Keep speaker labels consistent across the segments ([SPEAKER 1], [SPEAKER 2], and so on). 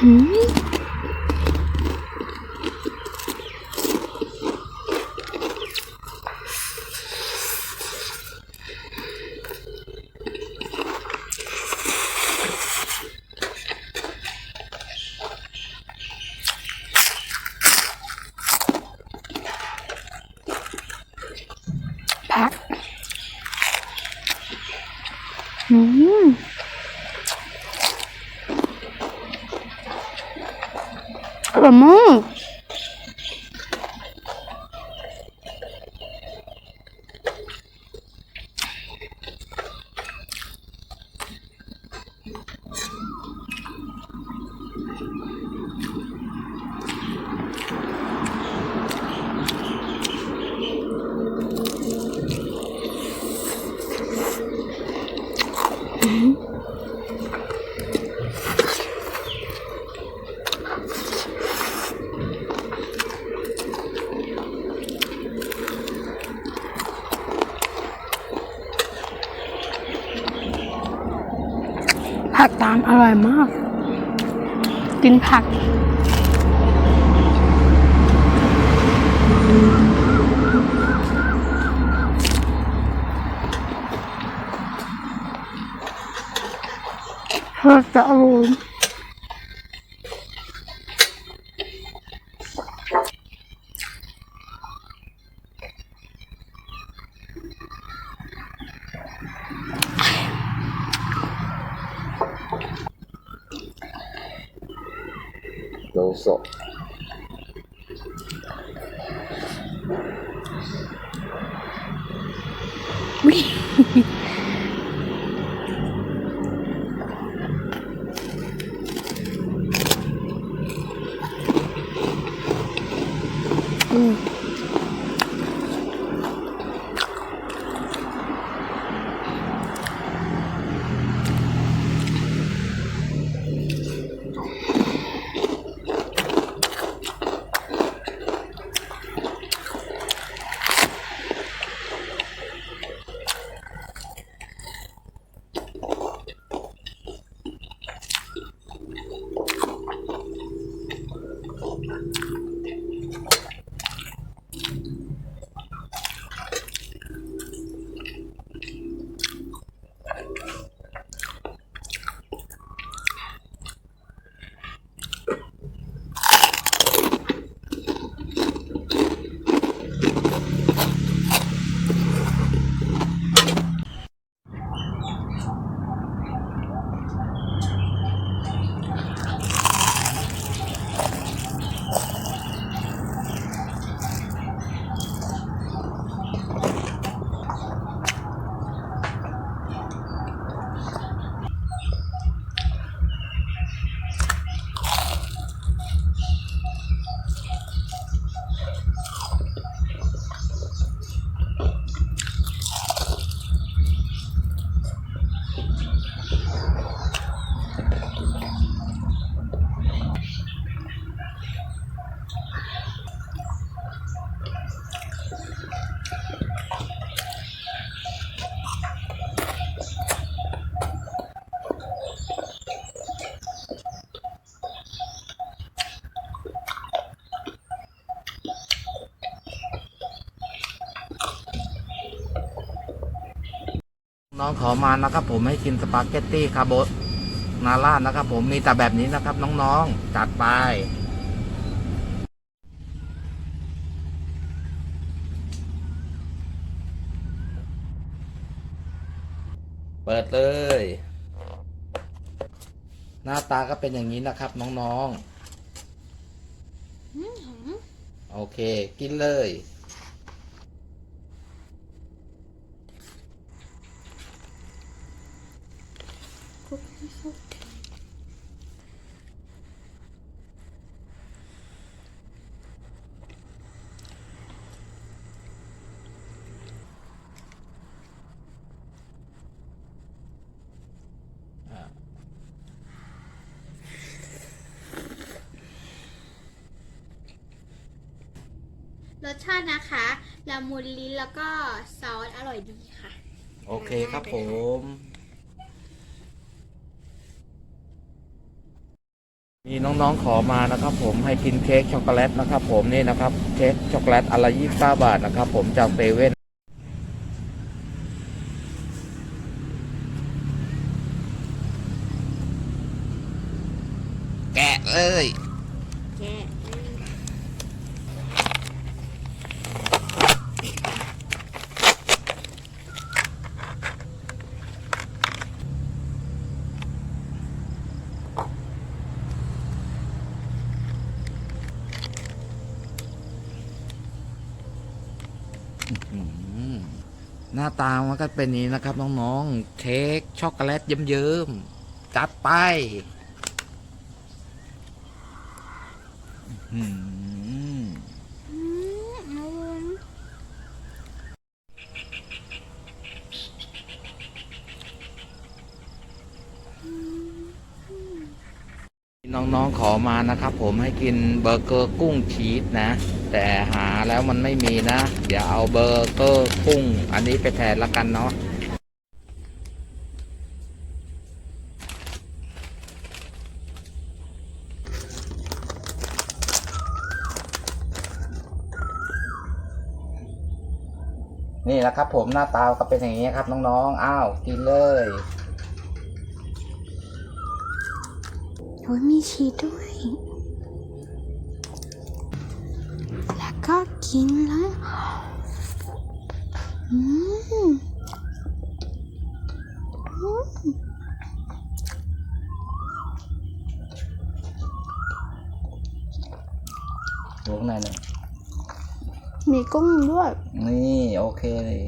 [SPEAKER 1] หืมผักอืม อร่อยมาก ผักตามอร่อยมาก กินผัก เพื่อจะอร่ อย
[SPEAKER 2] น้องขอมานะครับผมให้กินสปาเกตตี้คาโบนาร่านะครับผมมีแต่แบบนี้นะครับ น้องๆจัดไปเปิดเลย หน้าตาก็เป็นอย่างนี้นะครับ น้องๆโอเค กินเลย
[SPEAKER 3] รสชาตินะคะละมุนลิ้นแล้วก็ซอสอร่อยดีค่ะ
[SPEAKER 2] โอเคครับผม มีน้องๆขอมานะครับ ผมให้กินเค้กช็อกโกแลตนะครับ ผมนี่นะครับเค้กช็อกโกแลตอนละยี่สิบเก้าบาทนะครับ ผมจากเซเว่นแกะเลย
[SPEAKER 3] แกะ
[SPEAKER 2] อืม หน้าตามันก็เป็นนี้นะครับ น้องๆเค้กช็อกโกแลตเยิ้มๆจัดไป อืม
[SPEAKER 3] อืมอร่อย
[SPEAKER 2] น้องๆขอมานะครับ ผมให้กินเบอร์เกอร์กุ้งชีสนะ แต่หาแล้วมันไม่มีนะ เดี๋ยวเอาเบอร์เกอร์กุ้ง อันนี้ไปแทนละกันเนาะนี่แหละครับผมหน้าตาก็เป็นอย่างนี้ครับน้องๆ อ้าว กินเลย
[SPEAKER 3] โอ้ยมีชีสด้วย แล้วก็กินแล้วอืมอืม
[SPEAKER 2] อยู่ข้างในเลย
[SPEAKER 3] มีกุ้งด้วย
[SPEAKER 2] นี่ โอเคเลย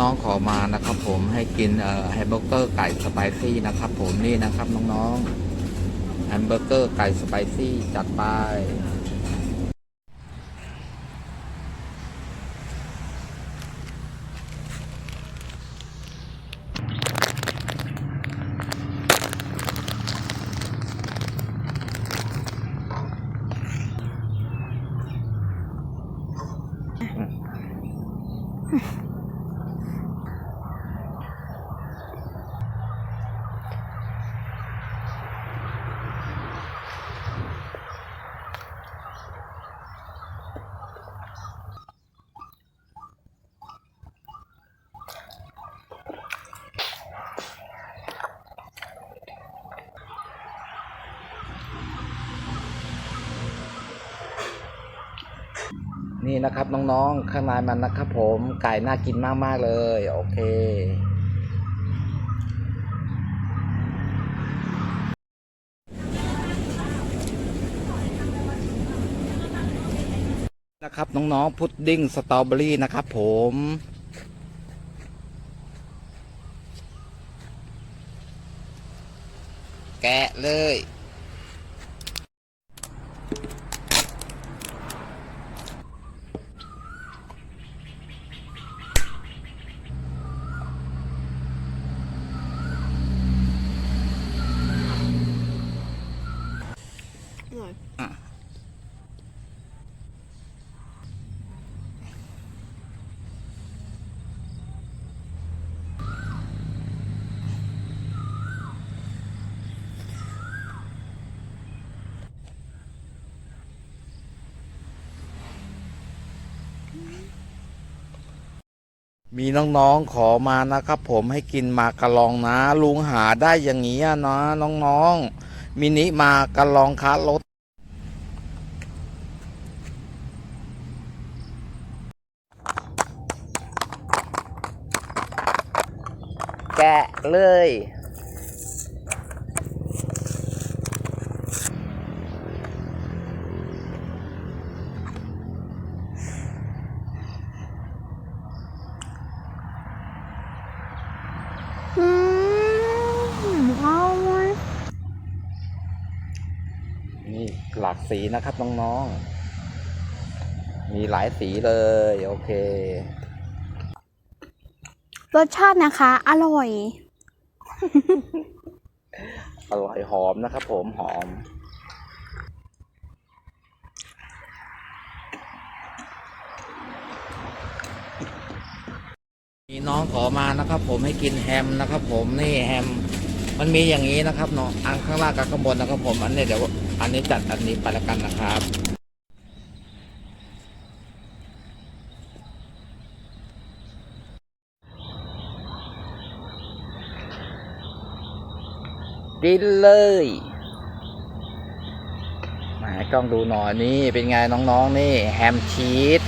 [SPEAKER 2] น้องๆขอมานะครับ ผมให้กินเอ่อแฮมเบอร์เกอร์ไก่สไปซี่นะครับ ผมนี่นะครับน้องๆแฮมเบอร์เกอร์ไก่สไปซี่จัดไป นี่นะครับน้องๆข้างในมันนะครับผมไก่น่ากินมากๆเลย โอเคนะครับน้องๆพุดดิ้งสตรอเบอรี่นะครับผมแกะเลย มีน้องๆขอมานะครับ ผมให้กินมากระลองนะ ลุงหาได้อย่างนี้อะนะน้องๆมินิมากระลองคัสรถแกะเลย
[SPEAKER 3] อืมอร่อย
[SPEAKER 2] นี่ หลากสีนะครับน้องๆ มีหลายสีเลย โอเค
[SPEAKER 3] รสชาตินะคะ อร่อย
[SPEAKER 2] อร่อยหอมนะครับผมหอมอมานะครับผมให้กินแฮมนะครับผมนี่แฮม มันมีอย่างนี้นะครับเนาะอันข้างล่างกับข้างบนนะครับผมอันนี้เดี๋ยว อันนี้จัดอันนี้ไปแล้วกันนะครับกินเลยมาให้กล้องดูหน่อยนี่เป็นไงน้องๆนี่แฮมชีส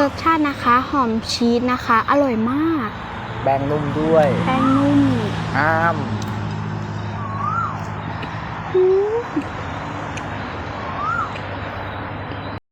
[SPEAKER 3] รสชาตินะคะ หอมชีสนะคะ อร่อยมาก
[SPEAKER 2] แป้งนุ่มด้วย
[SPEAKER 3] แป้งนุ่ม
[SPEAKER 2] อ้าม
[SPEAKER 3] อืม